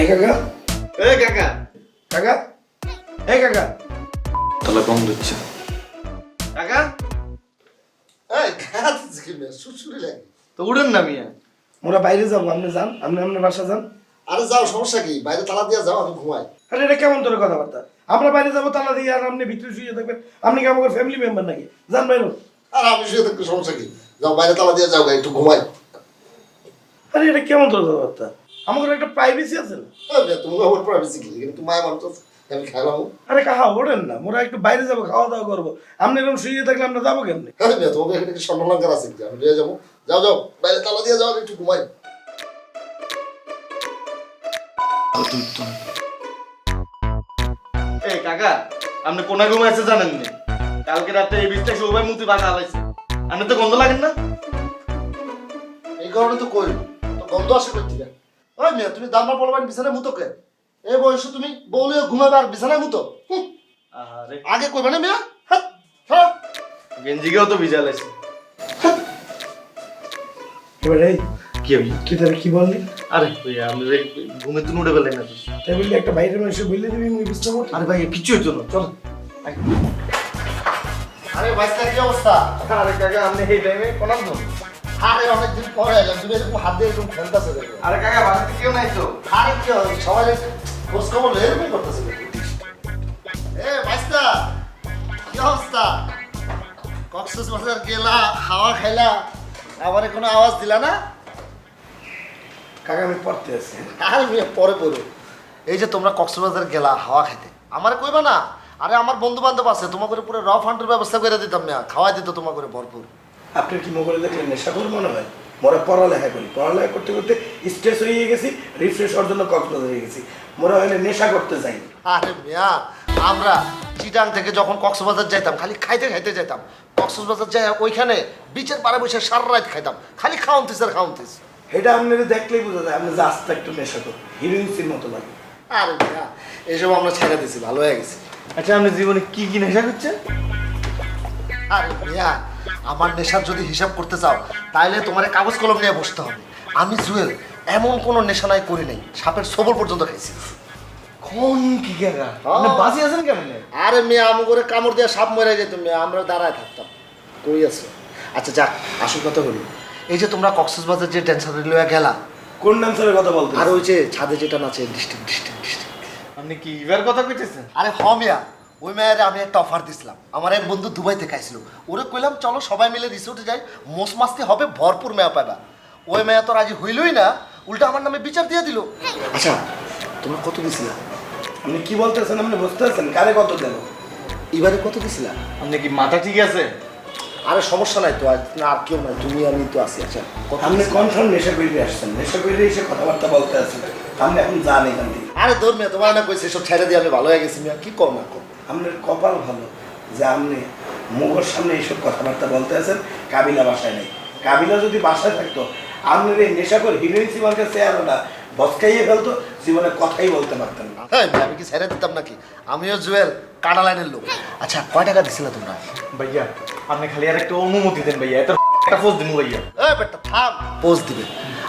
এই কাকা। এ কাকা। কাকা? এই কাকা। তাহলে কম দিচ্ছে। কাকা? এই খাচ্ছিস কি মেয়ে সুসুরি লাগে। তো উড়েন না মিয়া। মোরা বাইরে যাব আপনি যান আপনি আপনার বাসা যান। আরে যাও সমস্যা কি? বাইরে তালা দিয়ে যাও আমি ঘুমাই। আরে এটা কেমন তোর কথাবার্তা? আমরা বাইরে যাব তালা দিয়ে আর আপনি ভিতরে শুয়ে থাকবেন। আপনি কি আমাদের ফ্যামিলি মেম্বার নাকি? যান বাইরে। আর আমি শুয়ে থাকতে সমস্যা কি? যাও বাইরে তালা দিয়ে যাও একটু ঘুমাই। আরে এটা কেমন তোর কথাবার্তা? আমাদের একটা প্রাইভেসি আছে না? তুমি আমার প্রাইভেসি কি? কিন্তু মায়ের মানুষ আমি খাইলাম আরে কাহা ওঠেন না। মোরা একটু বাইরে যাব খাওয়া দাওয়া করব। আপনি এরকম শুয়ে থাকলে আমরা যাব কেমনি? হ্যাঁ মেয়ে তোমাকে এখানে কি স্বর্ণলঙ্কার আছে আমি যাব। যাও যাও বাইরে তালা দিয়ে যাও একটু ঘুমাই। এই কাকা আপনি কোনা ঘুমে আছে জানেন না? কালকে রাতে এই বীজটা সবাই মুতি বাঁকা হালাইছে আপনি তো গন্ধ লাগেন না? এই কারণে তো কই? তো গন্ধ আসে থেকে ওই মেয়ে তুমি দামা পড়বেন বিছানায় মুতো কে? এই বয়সে তুমি বউলিও ঘুমাবে আর বিছানায় মুতো আগে কইবে না মেয়ে? গেঞ্জিকেও তো ভিজা লাইছে এবার কি হই তুই তাহলে কি বললি? আরে যে ঘুমে তুন উঠে পেলেন না তো। তাই বললি একটা বাইরের মানুষ বললে দিবি মুই বুঝতে পারছি আরে ভাই কিচ্ছু হইতো না চলো। আরে বাইস্তা কি অবস্থা। আরে কাকা আপনি এই টাইমে কোনাম তো আরে অনেকদিন পরে এলাম। তুমি এরকম হাত দিয়ে এরকম খেলতেছে আরে কাকা বাড়িতে কেউ নাই তো? আরে কি সবাই খোঁজ খবর লয়ে করতেছে এ কি অবস্থা? কক্সেস বাজার গেলা হাওয়া খাইলা আমারে কোনো আওয়াজ দিলা না? কাকা আমি পড়তে আছি। আরে পরে পড়ো। এই যে তোমরা কক্সবাজার গেলা হাওয়া খাইতে। আমার কইবা না? আরে আমার বন্ধু বান্ধব আছে তোমাকে পুরো রফ ফান্ডের ব্যবস্থা করে দিতাম খাওয়াই দিত তোমার করে ভরপুর। আপনার কি মোবাইলে দেখলে নেশা করে মনে হয়? মোরা পড়ালেখা করি। পড়ালেখা করতে করতে স্ট্রেস হয়ে গেছি রিফ্রেশ হওয়ার জন্য কক্সবাজার হয়ে গেছি। মোরা হলে নেশা করতে যাই। আরে মিয়া আমরা চিটাং থেকে যখন কক্সবাজার যাইতাম খালি খাইতে খাইতে যাইতাম। কক্সবাজার যাই ওইখানে বিচের পাড়ে বসে সারা রাত খাইতাম। খালি খাওয়ান্তিস আর খাওয়ান্তিস। এটা আপনারা দেখলেই বোঝা যায় আপনি আস্তে একটু নেশা করেন হিরোইন্সির মতো লাগে। আরে মিয়া এইসব আমরা ছেড়ে দিছি ভালো হয়ে গেছি। আচ্ছা আপনি জীবনে কি কি নেশা করছেন? আরে মিয়া আমার নেশার যদি হিসাব করতে চাও তাহলে তোমার কাগজ কলম নিয়ে বসতে হবে। আমি জুয়েল এমন কোনো নেশা নাই করি নাই। সাপের সবল পর্যন্ত খাইছি। কোন কি আপনি বাসি আছেন কেমন? আরে মেয়ে আম করে কামড় দিয়ে সাপ মরে যেত মেয়ে আমরা দাঁড়ায় থাকতাম। কই আছে? আচ্ছা যাক আসল কথা হলো এই যে তোমরা কক্সবাজার যে ড্যান্সার লইয়া গেলা কোন ডান্সারের কথা বলতে আর ওই যে ছাদে যেটা নাচে ডিস্ট্রিক্ট ডিস্ট্রিক্ট ডিস্ট্রিক্ট আপনি কি এবার কথা কইতেছেন? আরে হ মিয়া ওই মেয়ের আমি একটা অফার দিছিলাম। আমার এক বন্ধু দুবাই থেকে আইছিল ওরে কইলাম চলো সবাই মিলে রিসোর্টে যাই। মোস মাস্তি হবে ভরপুর মেয়া পাবা ওই মেয়া তো রাজি হইলই না উল্টা আমার নামে বিচার দিয়ে দিল। আচ্ছা তোমরা কত দিছিলা? আপনি কি বলতেছেন আপনি বুঝতে পারছেন? কারে কত দেন এবারে কত দিছিলা? আপনি কি মাথা ঠিক আছে? আরে সমস্যা নাই তো আজ না আর কেউ নাই। তুমি আমি তো আছি আচ্ছা। আপনি? কনফার্ম নেশা করে আসছেন? নেশা করে এসে কথাবার্তা বলতে আছেন। আপনি এখন যান এখান থেকে। আরে দৌড় মেয়ে তোমার না কইছে সব ছেড়ে দিয়ে আমি ভালো হয়ে গেছি মিয়া। কি কম না কম আপনার কপাল ভালো যে আপনি মুগর সামনে এইসব কথাবার্তা বলতে আছেন কাবিলা বাসায় নেই। কাবিলা যদি বাসায় থাকতো আপনার এই নেশা করে হিরোইন সিমার কাছে আরও বসকাইয়ে ফেলতো জীবনে কথাই বলতে পারতেন না। হ্যাঁ আমি কি ছেড়ে দিতাম নাকি? আমিও জুয়েল কাটা লাইনের লোক। আচ্ছা কয় টাকা দিছিলা তোমরা? ভাইয়া আপনি খালি আর একটা অনুমতি দেন ভাইয়া এত একটা পোস্ট দিন ভাইয়া। এই বেটা থাম পোজ দিবে।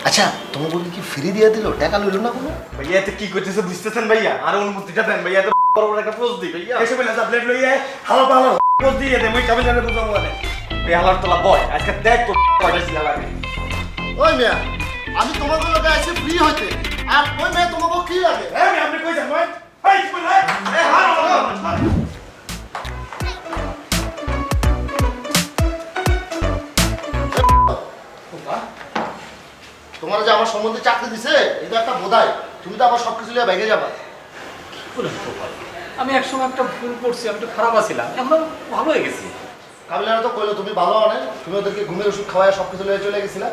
আচ্ছা তুমি বলি কি ফ্রি দিয়ে দিল? টাকা লইলো না কোনো? ভাইয়া এতে কি করতেছে বুঝতেছেন ভাইয়া? আর অনুমতিটা দেন ভাইয়া এত বড় বড় একটা দিই ভাইয়া এসে বলে প্লেট লইয়ে হালো পালো পোজ দিয়ে দে মুই কাবিলারে বুঝাবো মানে। এই হালার তোলা বয় আজকে দেখ তো কয়টা ছিল লাগে। ওই মেয়া আমি তোমার ফ্রি হইতে। আর ওই মেয়ে তোমাকে কি লাগে? হ্যাঁ আপনি কই যান ভাই? এই কি বলে তোমার যে আমার সম্বন্ধে চাকরি দিছে এটা একটা বোধাই। তুমি তো আবার সবকিছু লিয়ে ভেঙে যাবা। বলেন তো ভাই? আমি একসময় একটা ভুল করছি আমি একটু খারাপ আছিলাম এখন ভালো হয়ে গেছি। কাবিলারা তো কইলো তুমি ভালো অনেক তুমি ওদেরকে ঘুমের ওষুধ খাওয়ায় সব কিছু লিয়ে চলে গেছিলা?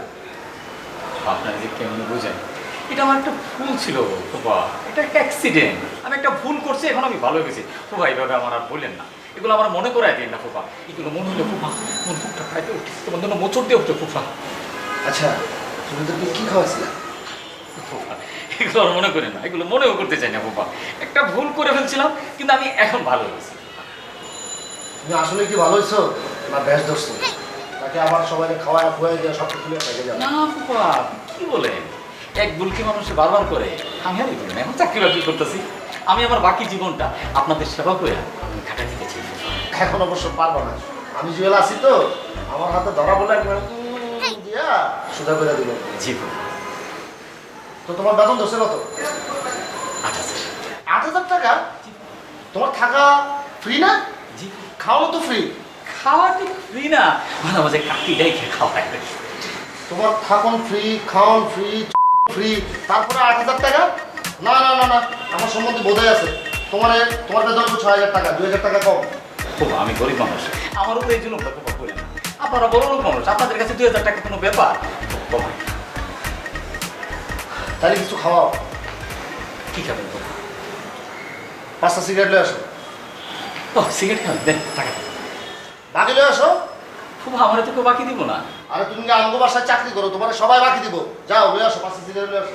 আপনার যে কেমন বোঝেন এটা আমার একটা ভুল ছিল বাবা এটা একটা অ্যাক্সিডেন্ট আমি একটা ভুল করছি এখন আমি ভালো হয়ে গেছি। ফুফা এইভাবে আমার আর বলেন না। এগুলো আমার মনে করায় দিন না ফুফা এগুলো মনে হলো ফুফা মন বুকটা খাইতে উঠছে। তোমার জন্য মোচড় দিয়ে উঠছে ফুফা আচ্ছা তুমি ওদেরকে কি খাওয়াইছিলা? ফুফা এগুলো আর মনে করেন না এগুলো মনেও করতে চাই না ফুফা একটা ভুল করে ফেলছিলাম কিন্তু আমি এখন ভালো হয়েছি। তুমি আসলে কি ভালো হয়েছো? না ব্যাস ধরছো। তাকে আবার সবাই খাওয়ায় খুয়াই দিয়ে সব কিছু যাবে? না ফুফা কি বলেন? এক ভুলকে মানুষ বারবার করে আমি আর এগুলো এখন চাকরি বাকরি করতেছি। আমি আমার বাকি জীবনটা আপনাদের সেবা করে কাটা দিতে চাই এখন অবশ্য পারব না। আমি জুয়েল আছি তো আমার হাতে ধরা বলে একবার দিয়া সুদা করে দিল জি তো তোমার বেতন ধরছে কত? আট হাজার। আট হাজার টাকা? তোমার থাকা ফ্রি না? জি। খাওয়ানো তো ফ্রি খাওয়া ঠিক ফ্রি না। মাঝে মাঝে কাকি দেখে খাওয়ায়? তোমার থাকুন ফ্রি খাওয়ান ফ্রি ফ্রি তারপরে আট হাজার টাকা? না না না না আমার সম্বন্ধে বোধহয় আছে। তোমার তোমার বেতন তো ছয় হাজার টাকা দুই হাজার টাকা কম। খুব আমি গরিব মানুষ। আমারও তো এই জন্য ব্যাপার করেন না আপনারা বড় লোক মানুষ আপনাদের কাছে দুই হাজার টাকা কোনো ব্যাপার? কমায় তাহলে কিছু খাওয়াও। কি খাবেন? পাঁচটা সিগারেট লয়ে আসো। ও সিগারেট খাবেন? দেন টাকা বাকি লয়ে আসো। খুব আমার তো কেউ বাকি দিব না। আরে তুমি কি আমগো বাসায় চাকরি করো তোমার সবাই বাকি দিব। যাও লয়ে আসো পাঁচটা সিগারেট লয়ে আসো।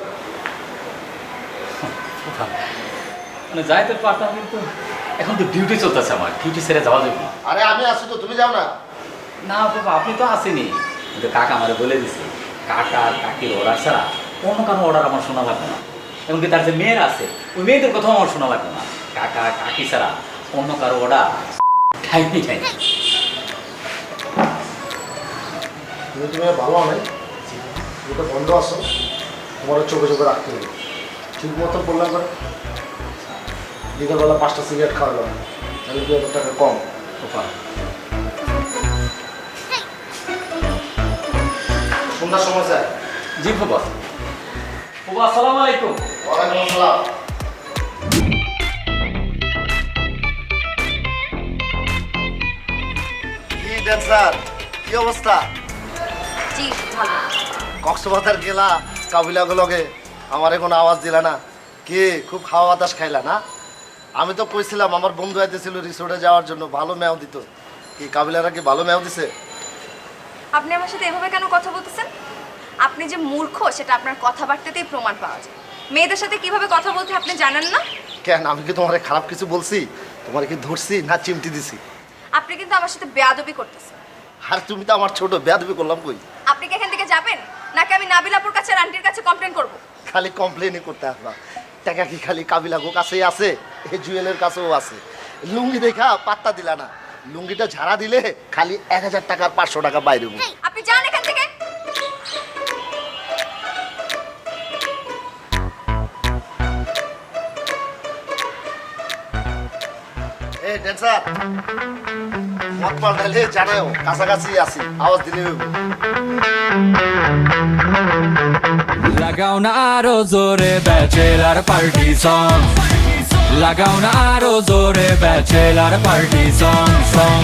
মানে যাই তো পারতাম কিন্তু এখন তো ডিউটি চলতেছে আমার। ডিউটি ছেড়ে যাওয়া যাবে আরে আমি আছি তো তুমি যাও না। না বাবা আপনি তো আসেনি কিন্তু কাকা আমারে বলে দিছে কাকা কাকির ওরা ছাড়া অন্য কারও অর্ডার আমার শোনা লাগবে না। এমনকি তার যে মেয়ের আছে ওই মেয়েদের কথাও আমার শোনা লাগবে না। কাকা কাকি ছাড়া অন্য কারও অর্ডার ঠাইনি ঠাইনি তুমি তুমি ভালো নাই তুমি বন্ধ আছো? তোমার চোখে চোখে রাখতে হবে। ঠিক মতো বললাম করে বিকালবেলা পাঁচটা সিগারেট খাওয়া যাবে তাহলে দু হাজার টাকা কম। বাবা, সন্ধ্যার সময় স্যার। জি বাবা বাবা আসসালামু আলাইকুম। ওয়ালাইকুম আসসালাম। কি ড্যান্সার কি অবস্থা? জি ভালো। কক্সবাজার গেলা কাবিলাগুলোকে। আমার কোনো আওয়াজ দিলা না। কি খুব খাওয়া বাতাস খাইলা না? আমি তো কইছিলাম আমার বন্ধু আইতেছিল রিসোর্টে যাওয়ার জন্য ভালো মেয়াও দিত। কি কাবিলারা কি ভালো মেয়াও দিছে? আপনি আমার সাথে এভাবে কেন কথা বলতেছেন? আপনি যে মূর্খ সেটা আপনার কথাবার্তাতেই প্রমাণ পাওয়া যায়। মেয়েদের সাথে কীভাবে কথা বলতে আপনি জানেন না? কেন? আমি কি তোমার খারাপ কিছু বলছি? তোমার কি ধরছি না চিমটি দিছি? আপনি কিন্তু আমার সাথে বেয়াদবি করতেছেন। আর তুমি তো আমার ছোট বেয়াদবি করলাম কই? আপনি কি এখান থেকে যাবেন? নাকি আমি নাবিলাপুর কাছে আন্টির কাছে কমপ্লেন করব? খালি কমপ্লেনই করতে আসবা। টাকা কি খালি কাবিলাগো কাছেই আছে? এই জুয়েলের কাছেও আছে। লুঙ্গি দেখা পাত্তা দিলা না। লুঙ্গিটা ঝাড়া দিলে খালি এক হাজার টাকার পাঁচশো টাকা বাইরে এই, ড্যান্সার। মত পাল্টাইলে জানাও, কাছাকাছি আছি, আওয়াজ দিলে লাগাও না আরও জোরে ব্যাচেলার পার্টি সং লাগাও না আরও জোরে ব্যাচেলার পার্টি সং সং